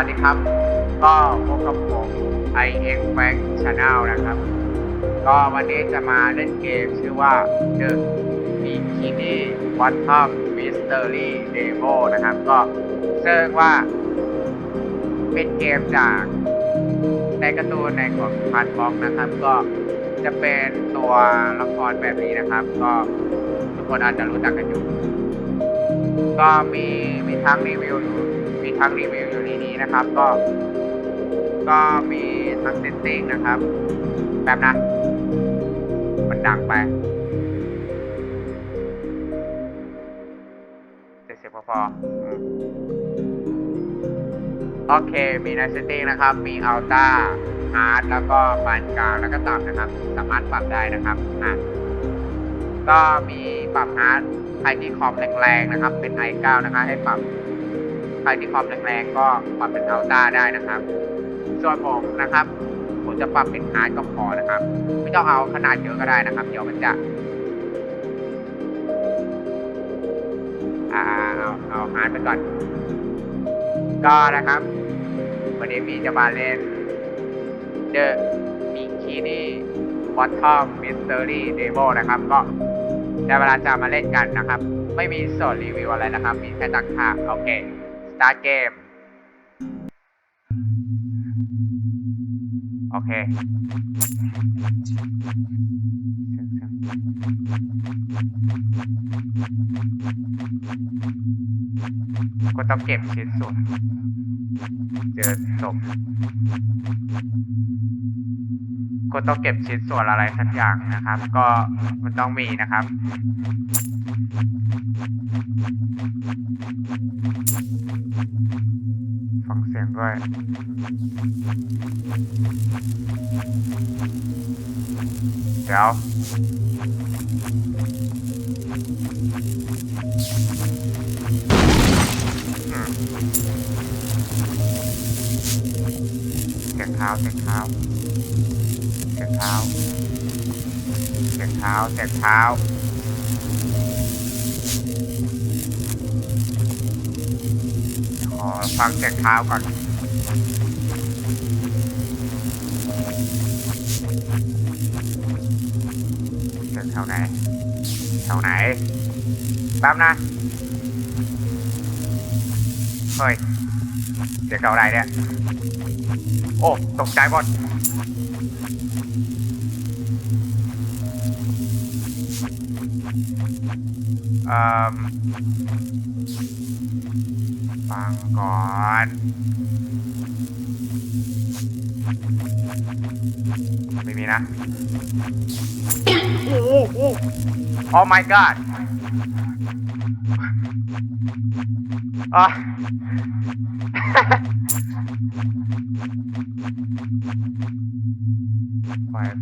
สวัสดีครับ ก็พบกับผม i x Bank Channel นะครับ ก็วันนี้จะมาเล่นเกมชื่อว่า The Bikini Bottom Mystery Demo นะครับ ก็ซึ่งว่า เป็นเกมจากในการ์ตูนในของพันบ็อกนะครับ ก็จะเป็นตัวละครแบบนี้นะครับ ก็ทุกคนอาจจะรู้จักกันอยู่ ก็มีมีทั้งรีวิวอยู่ ทั้งรีวิวอยู่ในนี้นะครับ ก็ ก็มีทั้งเซตติ้งนะครับแบบนะมันดังไปเจ็ดสิบพอพอโอเค มีในเซตติ้งนะครับ มีอัลต้าฮาร์ดแล้วก็ปานกลางแล้วก็ต่ำนะครับ สามารถปรับได้นะครับอะก็มีปรับฮาร์ดใครที่คอมแรงๆนะครับ เป็น i9 นะคะให้ปรับ รที่คอมแรงๆก็ปรับเป็นอัลต้าได้นะครับส่วนผมนะครับผมจะปรับเป็นฮาร์ดก็พอนะครับ ไม่ต้องเอาขนาดเยอะก็ได้นะครับ เดี๋ยวมันจะอ่าเอาเอาฮาร์ดไปก่อน ก็นะครับ วันนี้มีจะมาเล่น The Bikini Bottom Mystery Demo นะครับ ก็ได้เวลาจะมาเล่นกันนะครับ ไม่มีสอนรีวิวอะไรนะครับ มีแค่ตั้งค่าโอเค start game โอเคก็ต้องเก็บชิ้นส่วนเจอศพ ก็ต้องเก็บชิ้นส่วนอะไรสักอย่างนะครับ ก็มันต้องมีนะครับ ฟังเสียงด้วยเดี๋ยวเสียงเท้าเสียงเท้า เสียงเท้าเสียงเท้าเสียงเท้าขอฟังเสียงเท้าก่อนเสียงแถวไหนแถวไหนแป๊บนะเฮ้ยเสียงแถวไหนเนี่ยโอ้ตกใจหมด เอ่อฟังก่อนไม่มีนะ โอ้โหโอ้ Oh my god อะ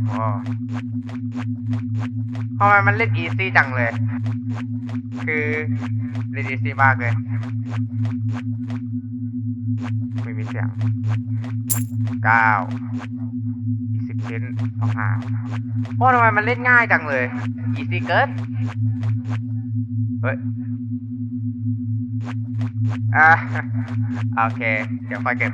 ไปพอทำไมมันเล่นอีซี่จังเลย คือเล่นอีซี่มากเลย ไม่มีเสียงเก้าอีกสิบชิ้นต้องหาโอ้ทำไมมันเล่นง่ายจังเลย อีซี่เกินเฮ้ยอะโอเค เดี๋ยวค่อยเก็บ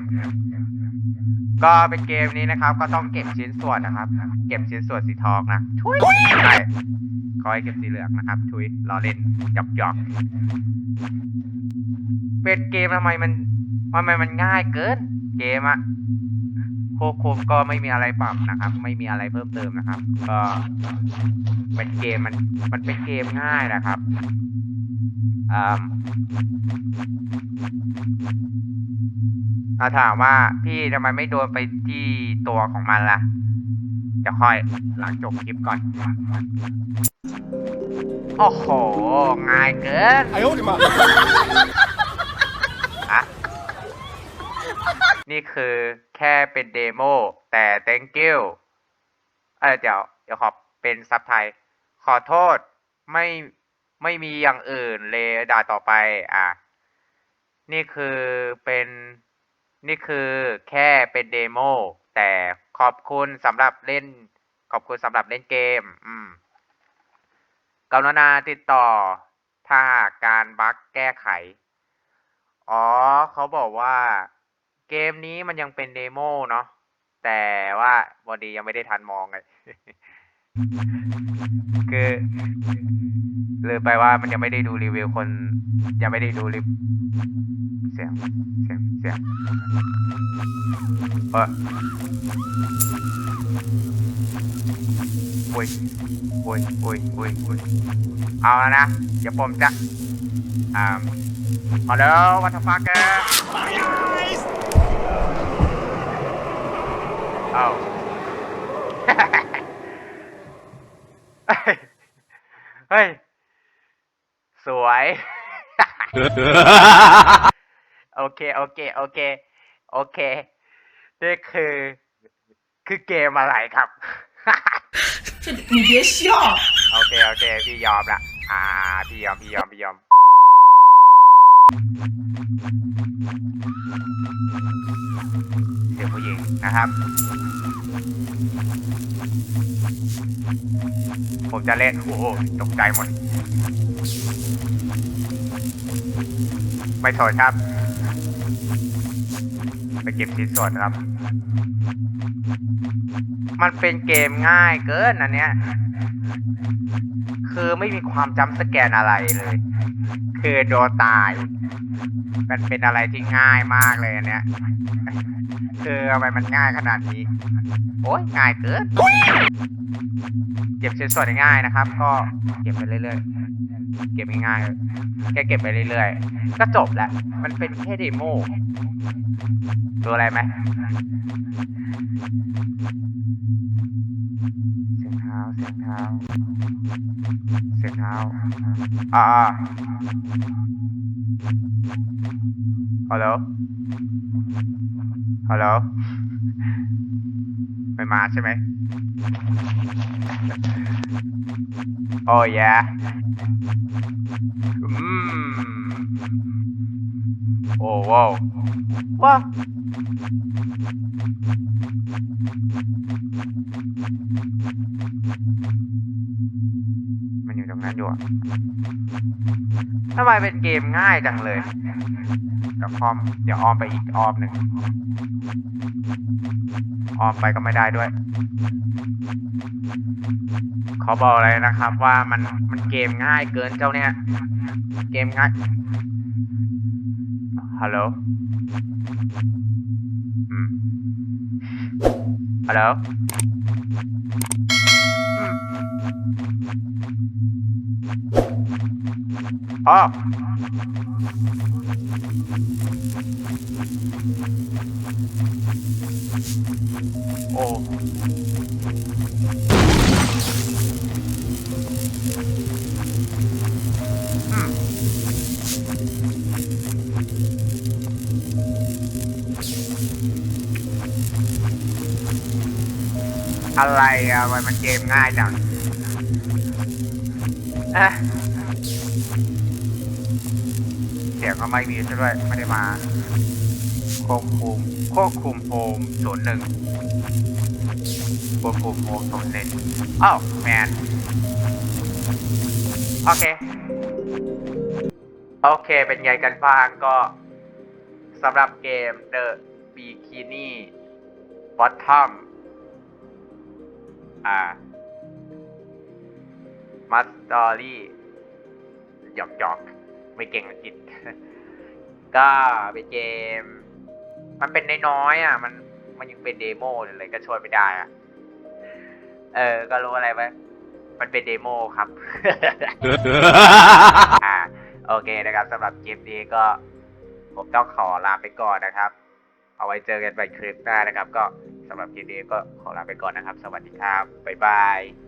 ก็เป็นเกมนี้นะครับ ก็ต้องเก็บชิ้นส่วนนะครับ เก็บชิ้นส่วนสีทองนะทุยใช่ขอให้เก็บสีเหลืองนะครับ ทุยรอเล่นหยอกหยอกเป็นเกมทำไมมันทำไมมันง่ายเกิน เกมอะโคโคมก็ไม่มีอะไรปรับนะครับ ไม่มีอะไรเพิ่มเติมนะครับ ก็เป็นเกมมันมันเป็นเกมง่ายนะครับอ่า ถ้าถามว่าพี่ทำไมไม่โดนไปที่ตัวของมันละ่ะ จะคอยหลังจบคลิปก่อน โอ้โห ง่ายเกินไอ้โอ้ยมาอะนี่คือแค่เป็นเดโมแต่ thank you เออเดี๋ยว เดี๋ยวขอเป็นซับไทย ขอโทษไม่ไม่มีอย่างอื่นเลยด่าต่อไป อะ นี่คือเป็น นี่คือแค่เป็นเดโมแต่ขอบคุณสำหรับเล่น ขอบคุณสำหรับเล่นเกม อืมกรุณาติดต่อ ถ้ากการบั๊กแก้ไข อ๋อ เขาบอกว่า เกมนี้มันยังเป็นเดโมเนาะแต่ว่าบอดียังไม่ได้ทันมองเลยคือ ลืมไปว่ามันยังไม่ได้ดูรีวิวคน ยังไม่ได้ดูรีเสียงเสียงเสียงเอออุ้ยอุ้ยอุ้ยอุ้ยอุ้ยเอาแล้วนะเดี๋ยวผมจ้ะอ่าฮัลโหลวัตฟักเกอร์เอ้าเฮ้ย สวย โอเค โอเค โอเค โอเค นี่คือ คือเกมอะไรครับ 这你别笑， โอเค โอเค พี่ยอมละ อ่า พี่ยอม พี่ยอม พี่ยอม เสียงผู้หญิงนะครับ ผมจะเล่นโอ้โหตกใจหมด ไม่สนครับ ไปเก็บชิ้นส่วนครับ มันเป็นเกมง่ายเกินอันเนี้ยคือไม่มีความจำสแกนอะไรเลย คือโดนตาย มันเป็นอะไรที่ง่ายมากเลยอันเนี้ยคือทำไมมันง่ายขนาดนี้ โอ้ยง่ายเกิน เก็บชิ้นส่วนง่ายนะครับ ก็เก็บไปเรื่อยๆ เก็บง่ายๆแค่เก็บไปเรื่อยๆ ก็จบแหล้วมันเป็นแค่เดโมดูอะไรไหม เท้าเสียงเท้าเสียงเท้า อ่าฮัลโหลฮัลโหลไม่มาใช่ไหมโอ้ยอืม โอ้ว้าวว้ามันอยู่ตรงนั้นอยู่อะทำไมเป็นเกมง่ายจังเลยเดี๋ยวออมเดี๋ยวออมไปอีกออมหนึ่งออมไปก็ไม่ได้ด้วย ขอบอกเลยนะครับว่ามันมันเกมง่ายเกินเจ้าเนี่ย เกมง่าย ฮัลโหลอื อะไรอะมันมันเกมง่ายจังเอ๊ะเสียงก็ไม่มีซะด้วยไม่ได้มาควบคุมควบคุมโฮมศูนย์หนึ่งควบคุมโฮมศูนย์หนึ่งอ้าวแมนโอเค โอเคเป็นไงกันบ้างก็สำหรับเกม The Bikini Bottom อ่า m a s t o r y หยอกหยอกๆไม่เก่งอังกฤษก็เป็นเกม มันเป็นน้อยๆอะ มันมันยังเป็นเดโมอยู่เลยก็ช่วยไม่ได้อะ เออ ก็รู้อะไรไหมมันเป็นเดโมครับ อ่า โอเคนะครับสำหรับคลิปนี้ก็ ผมต้องขอลาไปก่อนนะครับ เอาไว้เจอกันใหม่คลิปหน้านะครับ ก็ สำหรับคลิปนี้ก็ขอลาไปก่อนนะครับ สวัสดีครับ บ๊ายบาย